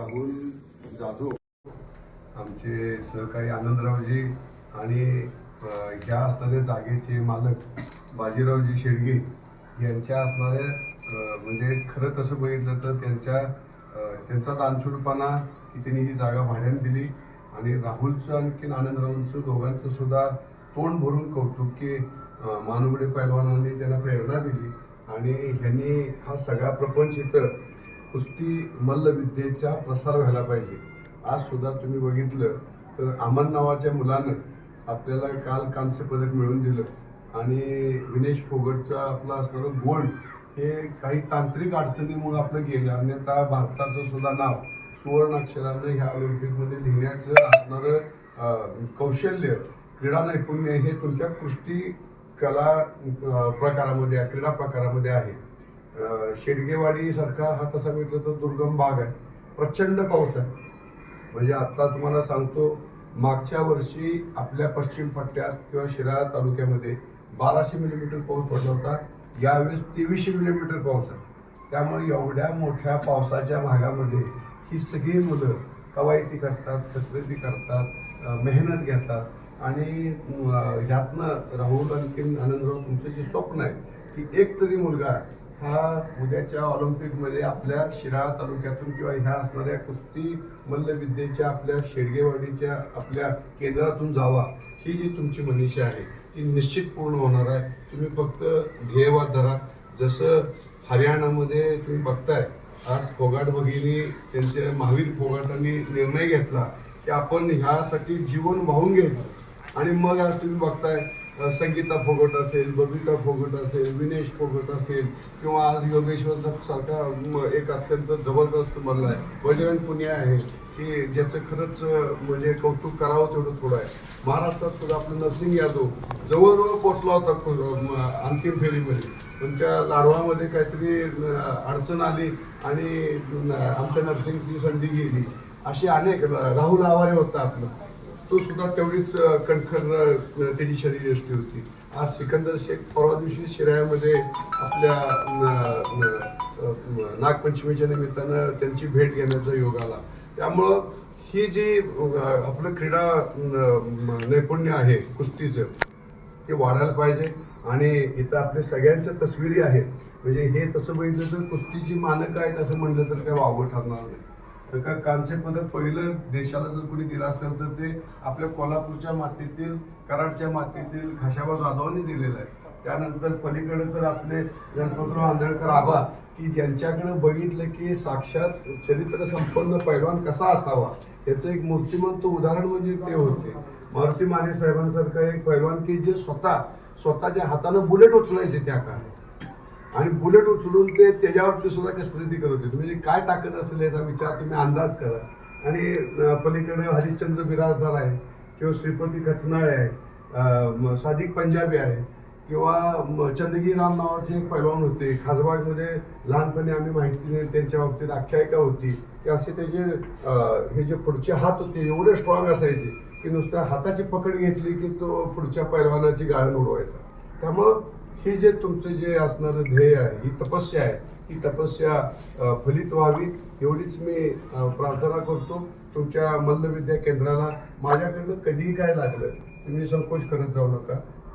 राहुल जाधव आमचे सहकारी आनंदरावजी आणि ह्या असणाऱ्या जागेचे मालक बाजीरावजी शेडगे यांच्या असणाऱ्या म्हणजे खरं तसं बघितलं तर त्यांच्या त्यांचा दानशूरपणा की त्यांनी ही जागा भाड्याने दिली आणि राहुलचं आणखीन आनंदरावांचं दोघांचं सुद्धा तोंड भरून कौतुक की मानुगडे पैलवानांनी त्यांना प्रेरणा दिली. आणि ह्यांनी हा सगळा प्रपंच इथं कुस्ती मल्लविद्येचा प्रसार व्हायला पाहिजे. आज सुद्धा तुम्ही बघितलं तर अमन नावाच्या मुलानं आपल्याला काल कांस्य पदक मिळवून दिलं. आणि विनेश फोगटचा आपला असणारं गोल्ड हे काही तांत्रिक अडचणीमुळे आपलं गेलं. अन्यथा भारताचं सुद्धा नाव सुवर्णाक्षरानं ह्या ऑलिम्पिकमध्ये लिहिण्याचं असणारं कौशल्य क्रीडा नैपुण्य हे तुमच्या कुस्ती कला प्रकारामध्ये क्रीडा प्रकारामध्ये आहे. शेडगेवाडी सारखा हा तसा म्हटलं तर दुर्गम भाग आहे. प्रचंड पाऊस आहे. म्हणजे आत्ता तुम्हाला सांगतो मागच्या वर्षी आपल्या पश्चिम पट्ट्यात किंवा शिराळा तालुक्यामध्ये बाराशे मिलीमीटर पाऊस पडला होता. यावेळेस तेवीसशे मिलीमीटर पाऊस आहे. त्यामुळे एवढ्या मोठ्या पावसाच्या भागामध्ये ही सगळी मुलं कवायती करतात कसरती करतात मेहनत घेतात. आणि ह्यातनं राहुल आणखीन आनंदराव तुमचं जे स्वप्न आहे की एक तरी मुलगा हा उद्याच्या ऑलिम्पिकमध्ये आपल्या शिराळा तालुक्यातून किंवा ह्या असणाऱ्या कुस्ती मल्लविद्येच्या आपल्या शेडगेवाडीच्या आपल्या केंद्रातून जावा ही जी तुमची मनीषा आहे ती निश्चित पूर्ण होणार आहे. तुम्ही फक्त ध्येयवाद धरा. जसं हरियाणामध्ये तुम्ही बघताय आज फोगाट भगिनी त्यांचे महावीर फोगाटांनी निर्णय घेतला की आपण ह्यासाठी जीवन वाहून घ्यायचं. आणि मग आज तुम्ही बघताय संगीता फोगट असेल बबिता फोगट असेल विनेश फोगट असेल किंवा आज योगेश्वर सारखा एक अत्यंत जबरदस्त मल्ला आहे. बजरंग पुण्या आहे की ज्याचं खरंच म्हणजे कौतुक करावं तेवढं थोडं आहे. महाराष्ट्रात सुद्धा आपलं नरसिंग यादव जवळजवळ पोचला होता अंतिम फेरीमध्ये. पण त्या लाडवामध्ये काहीतरी अडचण आली आणि आमच्या नर्सिंगची संधी गेली. अशी अनेक राहुल आवारे होता आपलं. तो सुद्धा तेवढीच कणखर त्याची शरीरयष्टी होती. आज सिकंदर शेख परवा दिवशी शिरायामध्ये आपल्या नागपंचमीच्या निमित्तानं त्यांची भेट घेण्याचा योग आला. त्यामुळं ही जी आपलं क्रीडा नैपुण्य आहे कुस्तीचं ते वाढायला पाहिजे. आणि इथं आपल्या सगळ्यांच्या तस्विरी आहेत. म्हणजे हे तसं बघितलं तर कुस्तीची मानकं आहेत असं म्हटलं तर काय वावगं ठरणार नाही. तर का कांस्यमध्ये पहिलं देशाला जर कोणी दिलं असेल तर ते आपल्या कोल्हापूरच्या मातीतील कराडच्या मातीतील खाशाबा जाधवांनी दिलेलं आहे. त्यानंतर पलीकडे तर आपले गणपतराव आंधळकर आबा की ज्यांच्याकडे बघितलं की साक्षात चरित्र संपन्न पैलवान कसा असावा याचं एक मूर्तिमंत उदाहरण म्हणजे ते होते. मारुती माने साहेबांसारखं एक पैलवान की जे स्वतः स्वतःच्या हातानं बुलेट उचलायचे त्या काळात. आणि बुलेट उचलून ते त्याच्यावरती सुद्धा कसरती करत होते. म्हणजे काय ताकद असेल याचा विचार तुम्ही अंदाज करा. आणि पलीकडे हरिश्चंद्र बिराजदार आहे किंवा श्रीपती कचनाळे आहे सादिक पंजाबी आहे किंवा म- चंदगी राम नावाचे एक पैलवान होते. खासबागमध्ये लहानपणी आम्ही माहिती त्यांच्या बाबतीत आख्यायिका होती. की असे त्याचे हे जे पुढचे हात होते एवढे स्ट्रॉंग असायचे की नुसत्या हाताची पकड घेतली की तो पुढच्या पैलवानाची गाळण उडवायचा. त्यामुळं हे जे तुमचं जे असणारं ध्येय आहे ही तपस्या आहे ही तपस्या फलित व्हावी एवढीच मी प्रार्थना करतो. तुमच्या मल्लविद्या केंद्राला माझ्याकडनं कधीही काय लागलं तुम्ही संकोच करत जाऊ नका.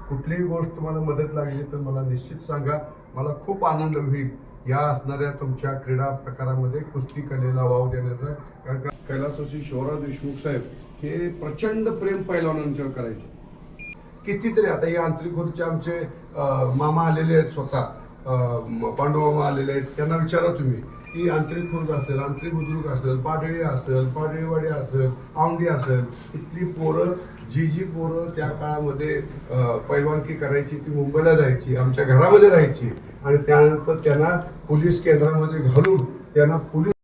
कुठलीही गोष्ट तुम्हाला मदत लागली तर मला निश्चित सांगा. मला खूप आनंद होईल या असणाऱ्या तुमच्या क्रीडा प्रकारामध्ये कुस्ती कलेला वाव देण्याचा. कारण का कैलासवासी शिवराज देशमुख साहेब हे प्रचंड प्रेम पैलवानांच्यावर करायचे. कितीतरी आता या आंतरिक खुर्चे आमचे मामा आलेले आहेत स्वतः अं, मामा आलेले आहेत त्यांना विचारा तुम्ही की आंतरिक खुर्द असेल आंतरिक बुद्रुक असेल पाडळी असेल पाडळीवाडी असेल औंडी असेल इथली पोरं जी जी पोरं त्या काळामध्ये पैवानकी पैलवानकी करायची ती मुंबईला जायची आमच्या घरामध्ये राहायची आणि त्यानंतर त्यांना पोलीस केंद्रामध्ये घालून त्यांना पोलीस